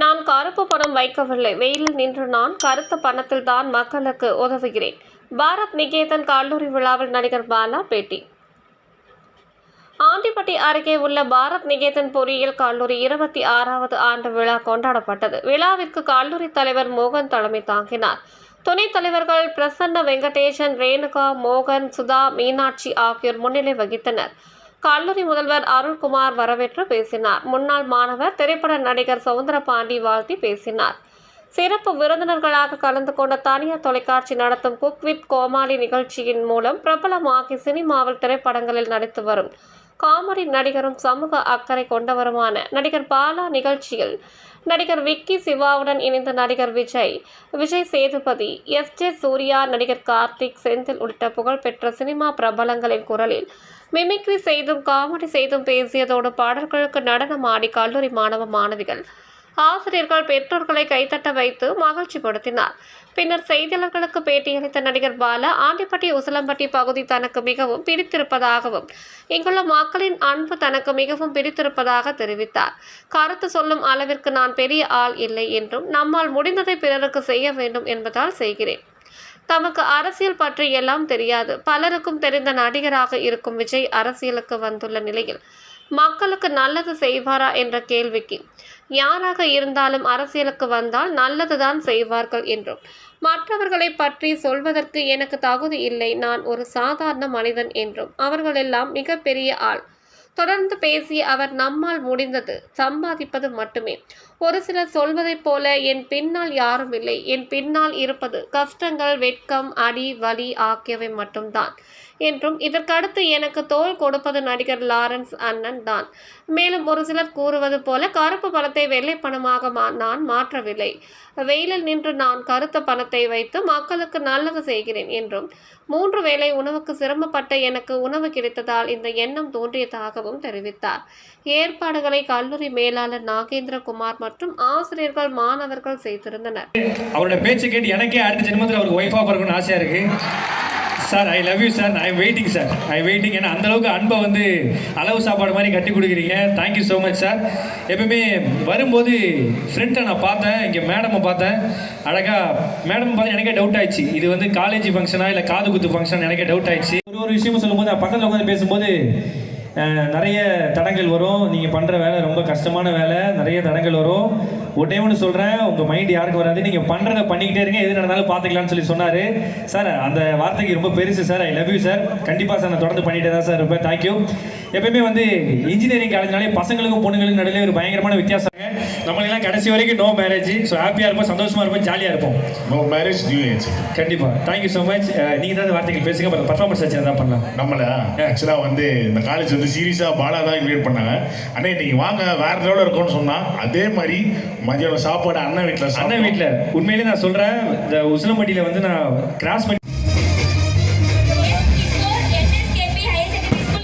நான் கருப்பு பணம் வைக்கவில்லை. வெயிலில் நின்று நான் கருத்த பணத்தில் தான் மக்களுக்கு உதவுகிறேன். பாரத் நிகேதன் கல்லூரி விழாவில் நடிகர் பாலா பேட்டி. ஆண்டிப்பட்டி அருகே உள்ள பாரத் நிகேதன் பொறியியல் கல்லூரி இருபத்தி ஆறாவது ஆண்டு விழா கொண்டாடப்பட்டது. விழாவிற்கு கல்லூரி தலைவர் மோகன் தலைமை தாங்கினார். துணைத் தலைவர்கள் பிரசன்ன வெங்கடேசன் ரேணுகா மோகன் சுதா மீனாட்சி ஆகியோர் முன்னிலை வகித்தனர். கல்லூரி முதல்வர் அருள்குமார் வரவேற்று பேசினார். முன்னாள் மாணவர் திரைப்பட நடிகர் சவுந்தரபாண்டி வாழ்த்தி பேசினார். சிறப்பு விருந்தினர்களாக கலந்து கொண்ட தனியார் தொலைக்காட்சி நடத்தும் குக் வித் கோமாளி நிகழ்ச்சியின் மூலம் பிரபலமாகி சினிமாவில் திரைப்படங்களில் நடித்து வரும் காமெடி நடிகரும் சமூக அக்கறை கொண்டவருமான நடிகர் பாலா நிகழ்ச்சியில் நடிகர் விக்கி சிவாவுடன் இணைந்த நடிகர் விஜய் விஜய் சேதுபதி எஸ் ஜே சூர்யா நடிகர் கார்த்திக் செந்தில் உள்ளிட்ட புகழ்பெற்ற சினிமா பிரபலங்களின் குரலில் மிமிக்ரி செய்தும் காமெடி செய்தும் பேசியதோடு பாடல்களுக்கு நடனமாடி கல்லூரி மாணவ மாணவிகள் ஆசிரியர்கள் பெற்றோர்களை கைத்தட்ட வைத்து மகிழ்ச்சிப்படுத்தினார். பின்னர் செய்தியாளர்களுக்கு பேட்டியளித்த நடிகர் பாலா ஆண்டிப்பட்டி உசிலம்பட்டி பகுதி தனக்கு மிகவும் பிடித்திருப்பதாகவும் இங்குள்ள மக்களின் அன்பு தனக்கு மிகவும் பிடித்திருப்பதாக தெரிவித்தார். கருத்து சொல்லும் அளவிற்கு நான் பெரிய ஆள் இல்லை என்றும் நம்மால் முடிந்ததை பிறருக்கு செய்ய வேண்டும் என்பதால் செய்கிறேன். தமக்கு அரசியல் பற்றி எல்லாம் தெரியாது. பலருக்கும் தெரிந்த நடிகராக இருக்கும் விஜய் அரசியலுக்கு வந்துள்ள நிலையில் மக்களுக்கு நல்லது செய்வாரா என்ற கேள்விக்கு யாராக இருந்தாலும் அரசியலுக்கு வந்தால் நல்லதுதான் செய்வார்கள் என்றும். மற்றவர்களை பற்றி சொல்வதற்கு எனக்கு தகுதி இல்லை. நான் ஒரு சாதாரண மனிதன் என்றும். அவர்களெல்லாம் மிகப்பெரிய ஆள். தொடர்ந்து பேசிய அவர் நம்மால் முடிந்தது சம்பாதிப்பது மட்டுமே. ஒரு சிலர் சொல்வதைப் போல என் பின்னால் யாரும் இல்லை. என் பின்னால் இருப்பது கஷ்டங்கள் வெட்கம் அடி வலி ஆகியவை மட்டும்தான் என்றும் இதற்கடுத்து எனக்கு தோல் கொடுப்பது நடிகர் லாரன்ஸ் அண்ணன் தான். மேலும் ஒரு சிலர் கூறுவது போல கருப்பு பணத்தை வெள்ளை பணமாக மா- நான் மாற்றவில்லை. வெயிலில் நின்று நான் கருத்த பணத்தை வைத்து மக்களுக்கு நல்லது செய்கிறேன் என்றும் மூன்று வேளை உணவுக்கு சிரமப்பட்ட எனக்கு உணவு கிடைத்ததால் இந்த எண்ணம் தோன்றியதாகவும் தெரிவித்தார். ஏற்பாடுகளை கல்லூரி மேலாளர் நாகேந்திரகுமார் மற்றும் ஆசிரியர்கள் மாணவர்கள் செய்திருந்தனர். அவரோட பேச்சு கேட்டு எனக்கே அடுத்த ஜென்மத்தில் அவருக்கு ஒய்ஃபாக பிறக்கணும்னு ஆசையாக இருக்கு. Sir I love you sir I waiting sir I waiting ஏன்னா அந்த அளவுக்கு அன்பை வந்து அளவு சாப்பாடு மாதிரி கட்டி கொடுக்குறீங்க. தேங்க்யூ ஸோ மச் சார் எப்பவுமே வரும்போது ஃப்ரெண்டை நான் பார்த்தேன். இங்கே மேடமை பார்த்தேன். அழகாக மேடம் பார்த்து எனக்கே டவுட் ஆயிடுச்சு. இது வந்து காலேஜ் ஃபங்க்ஷனா இல்லை காது குத்து ஃபங்க்ஷன் எனக்கே டவுட் ஆயிடுச்சு. ஒரு ஒரு விஷயமும் சொல்லும்போது பக்கத்தில் உட்காந்து பேசும்போது நிறைய தடங்கள் வரும். நீங்கள் பண்ணுற வேலை ரொம்ப கஷ்டமான வேலை. நிறைய தடங்கள் வரும். ஒன்றே ஒன்று சொல்கிறேன் உங்கள் மைண்ட் யாருக்கு வராது. நீங்கள் பண்ணுறத பண்ணிக்கிட்டே இருங்க. எது நடந்தாலும் பார்த்துக்கலாம்னு சொல்லி சொன்னார். சார் அந்த வார்த்தைக்கு ரொம்ப பெருசு sir I love you sir கண்டிப்பாக சார் நான் தொடர்ந்து பண்ணிகிட்டே தான் சார் இருப்பேன் தேங்க்யூ எப்பயுமே வந்து இன்ஜினியரிங் காலேஜ்னாலே பசங்களுக்கும் பொண்ணுங்களுக்கும் நடுவில் ஒரு பயங்கரமான வித்தியாசம் நம்மளெல்லாம் கடைசி வரைக்கும் நோ மேரேஜ் ஸோ ஹாப்பியாக இருப்போம் சந்தோஷமாக இருப்போம் ஜாலியாக இருப்போம். நோ மேரேஜ் நியூ ஏஜ் கண்டிப்பாக தேங்க்யூ ஸோ மச் நீங்கள் தான் வார்த்தைகள் பேசுங்க அப்புறம் பர்ஃபார்மன்ஸ் வச்சு தான் பண்ணலாம்? நம்மள ஆக்சுவலாக வந்து இந்த காலேஜ் வந்து சீரியஸாக பாலா தான் இன்வைட் பண்ணாங்க. அண்ணே நீங்க வாங்க வேற லெவலில் இருக்கும்னு சொன்னா அதே மாதிரி மதியானம் சாப்பாடு அண்ணன் வீட்டில் அண்ணன் வீட்டில் உண்மையிலே நான் சொல்கிறேன் இந்த உசிலம்பட்டியில் வந்து நான் கிராஸ் பண்ணி